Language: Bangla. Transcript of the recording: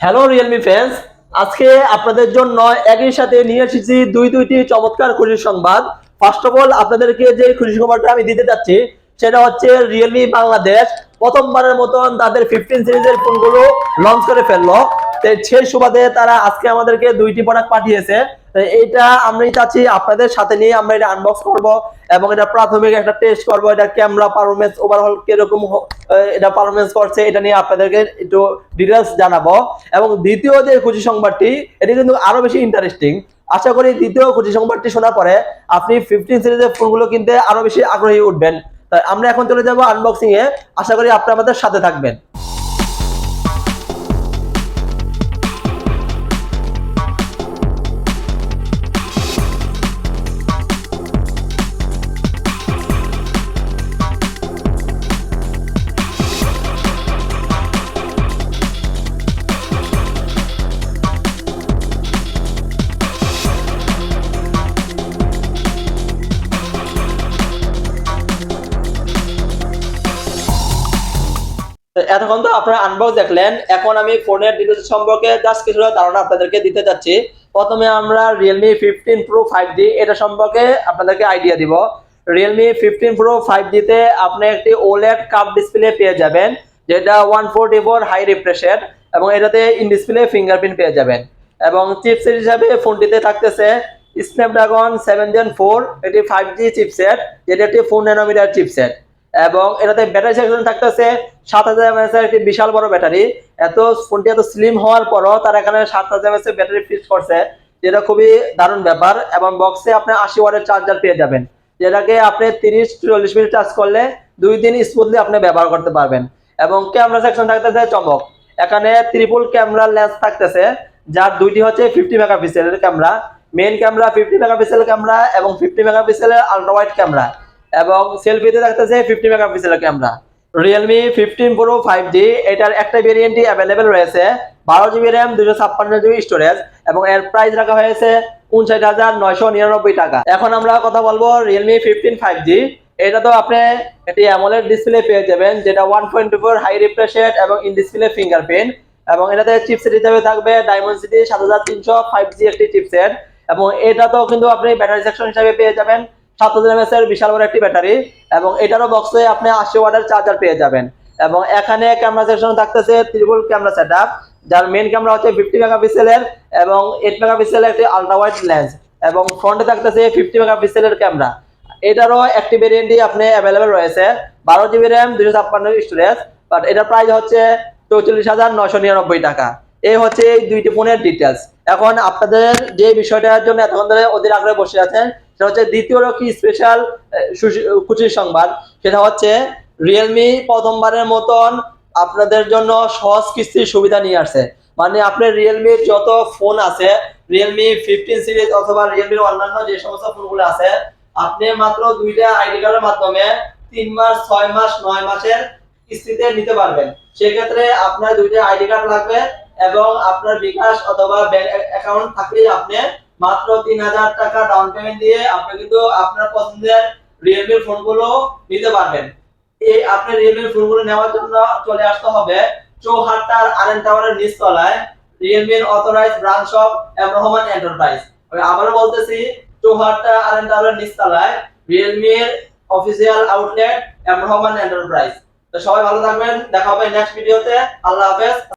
হ্যালো রিয়েলমি ফ্যান্স আজকে আপনাদের জন্য একই সাথে নিয়ে এসেছি দুই দুইটি চমৎকার খুশির সংবাদ। ফার্স্ট অফ অল আপনাদেরকে যে খুশি সংবাদটা আমি দিতে যাচ্ছি, সেটা হচ্ছে রিয়েলমি বাংলাদেশ প্রথমবারের মতন তাদের ফিফটিন সিরিজের ফোনগুলো লঞ্চ করে ফেলল। সেই সুবাদে তারা আজকে আমাদেরকে দুইটি প্রোডাক্ট পাঠিয়েছে। তো এইটা আমি চাচ্ছি, আপনাদের সাথে নিয়ে আমরা এটা আনবক্স করব এবং এটা প্রাথমিক একটা টেস্ট করব, এটা ক্যামেরা পারফরমেন্স ওভারঅল কীরকম এটা পারফরমেন্স করছে, এটা নিয়ে আপনাদেরকে একটু ডিটেলস জানাব। এবং দ্বিতীয় যে খুশি সংবাদটি, এটা কিন্তু আরও বেশি ইন্টারেস্টিং আশা করি দ্বিতীয় খুশি সংবাদটি শোনার পরে আপনি ফিফটিন সিরিজের ফোনগুলো কিনতে আরও বেশি আগ্রহী উঠবেন। তাই আমরা এখন চলে যাব আনবক্সিং এ আশা করি আপনি আমাদের সাথে থাকবেন। এতক্ষণ তো আপনারা আনবক্স দেখলেন। এখন আমি ফোনের ডিটেলস সম্পর্কে জাস্ট কিছুটা ধারণা আপনাদেরকে দিতে চাচ্ছি। প্রথমে আমরা Realme fifteen pro five G এটা সম্পর্কে আপনাদেরকে আইডিয়া দিব। রিয়েলমি ফিফটিন প্রো ফাইভ জিতে আপনি একটি ওলেড কাপ ডিসপ্লে পেয়ে যাবেন, যেটা ওয়ান ফোরটি ফোর হাই রিফ্রেশের এবং এটাতে ইন ডিসপ্লে ফিঙ্গারপ্রিন্ট পেয়ে যাবেন। এবং চিপসেট হিসাবে ফোনটিতে থাকতেছে স্ন্যাপড্রাগন সেভেন জেন ফোর এটি ফাইভ জি চিপসেট যেটা একটি ফোর ন্যানোমিটার চিপসেট এবং এটাতে ব্যাটারি সেকশন থাকতেছে সাত হাজার এমএস এর একটি বিশাল বড় ব্যাটারি এত ফোনটি এত স্লিম হওয়ার পরও তারা এখানে সাত হাজার এমএস এর ব্যাটারি ফিট করছে, যেটা খুবই দারুণ ব্যাপার এবং বক্সে আপনি আশি ওয়াটের চার্জার পেয়ে যাবেন। যেটাকে আপনি তিরিশ চল্লিশ মিনিট চার্জ করলে দুই দিন স্মুথলি আপনি ব্যবহার করতে পারবেন। এবং ক্যামেরা সেকশন থাকতেছে চমক। এখানে ত্রিপুল ক্যামেরা লেন্স থাকতেছে, যার দুইটি হচ্ছে ফিফটি মেগাপিক্সেলের camera main camera fifty megapixel camera এবং ফিফটি মেগাপিক্সেলের আলট্রা ওয়াইড ক্যামেরা এবং সেলফিতে থাকতেছে ফিফটি মেগাপিক্সেলের camera Realme fifteen pro five G এটার একটা ভেরিয়েন্টই অ্যাভেলেবেল রয়েছে। বারো জিবি র্যাম দুশো ছাপ্পান্ন জিবি স্টোরেজ এবং এর প্রাইস রাখা হয়েছে উনষাট হাজার নয়শো নিরানব্বই টাকা। এখন আমরা কথা বলব রিয়েলমি ফিফটিন ফাইভ জি এটা তো আপনি একটি অ্যামোলেড ডিসপ্লে পেয়ে যাবেন, যেটা one point two four high refreshed এবং ইন ডিসপ্লে ফিঙ্গারপ্রিন্ট এবং এটাতে চিপসেট হিসেবে থাকবে ডায়মন্ড সিটি সাত হাজার তিনশো ফাইভ জি একটি চিপসেট এবং এটা তো কিন্তু আপনি ব্যাটারি সেকশন হিসাবে পেয়ে যাবেন। সাত হাজার এমএস এর বিশাল বড় একটি ব্যাটারি এবং এটারও বক্সে আপনি আশি ওয়াটের চার্জার পেয়ে যাবেন। এবং এখানে ক্যামেরা সেকশন থাকতেছে ত্রিপুল ক্যামেরা সেটআপ যার মেইন ক্যামেরা হচ্ছে ফিফটি মেগাপিক্সেলের এবং এইট মেগাপিক্সেলের একটি আলট্রা ওয়াইড লেন্স এবং ফ্রন্টে থাকতেছে ফিফটি মেগাপিক্সেলের ক্যামেরা এটারও একটি ভেরিয়েন্টই আপনি অ্যাভেলেবেল রয়েছে, বারো জিবি র্যাম দুশো ছাপ্পান্ন স্টোরেজ বাট এটার প্রাইস হচ্ছে চৌচল্লিশ হাজার নয়শো নিরানব্বই টাকা। এই হচ্ছে এই দুইটি ফোনের ডিটেলস এখন আপনাদের যে বিষয়টার জন্য এতক্ষণ ধরে অধীর আগ্রহে বসে আছেন সেটা হচ্ছে দ্বিতীয় কি স্পেশাল খুশির সংবাদ। সেটা হচ্ছে রিয়েলমি প্রথমবারের মতন আপনাদের জন্য সহজ কিস্তির সুবিধা নিয়ে আসছে। মানে আপনার রিয়েলমির যত ফোন আছে রিয়েলমি ফিফটিন সিরিজ অথবা রিয়েলমির অন্যান্য যে সমস্ত ফোনগুলো আছে, আপনি মাত্র দুইটা আইডি কার্ডের মাধ্যমে তিন মাস, ছয় মাস, নয় মাসের কিস্তিতে নিতে পারবেন। সেক্ষেত্রে আপনার দুইটা আইডি কার্ড লাগবে এবং আপনার বিকাশ অথবা ব্যাংক অ্যাকাউন্ট থাকলেই আপনি মাত্র তিন হাজার টাকা ডাউন পেমেন্ট দিয়ে আপনি কিন্তু আপনার পছন্দের রিয়েলমি ফোনগুলো নিতে পারবেন। এই আপনি রিয়েলমি ফোনগুলো নেওয়ার জন্য চলে আসতে হবে চৌহাট্টার আরেন টাওয়ারের নিচতলায় রিয়েলমির অথরাইজ ব্রাঞ্চ অফ এন্টারপ্রাইজ আমি আবারও বলতেছি চৌহাট্টা আরেন টাওয়ারের নিচতলায় রিয়েলমির অফিসিয়াল আউটলেট এম এন্টারপ্রাইজ তো সবাই ভালো থাকবেন, দেখা হবে নেক্সট ভিডিওতে আল্লাহ হাফেজ।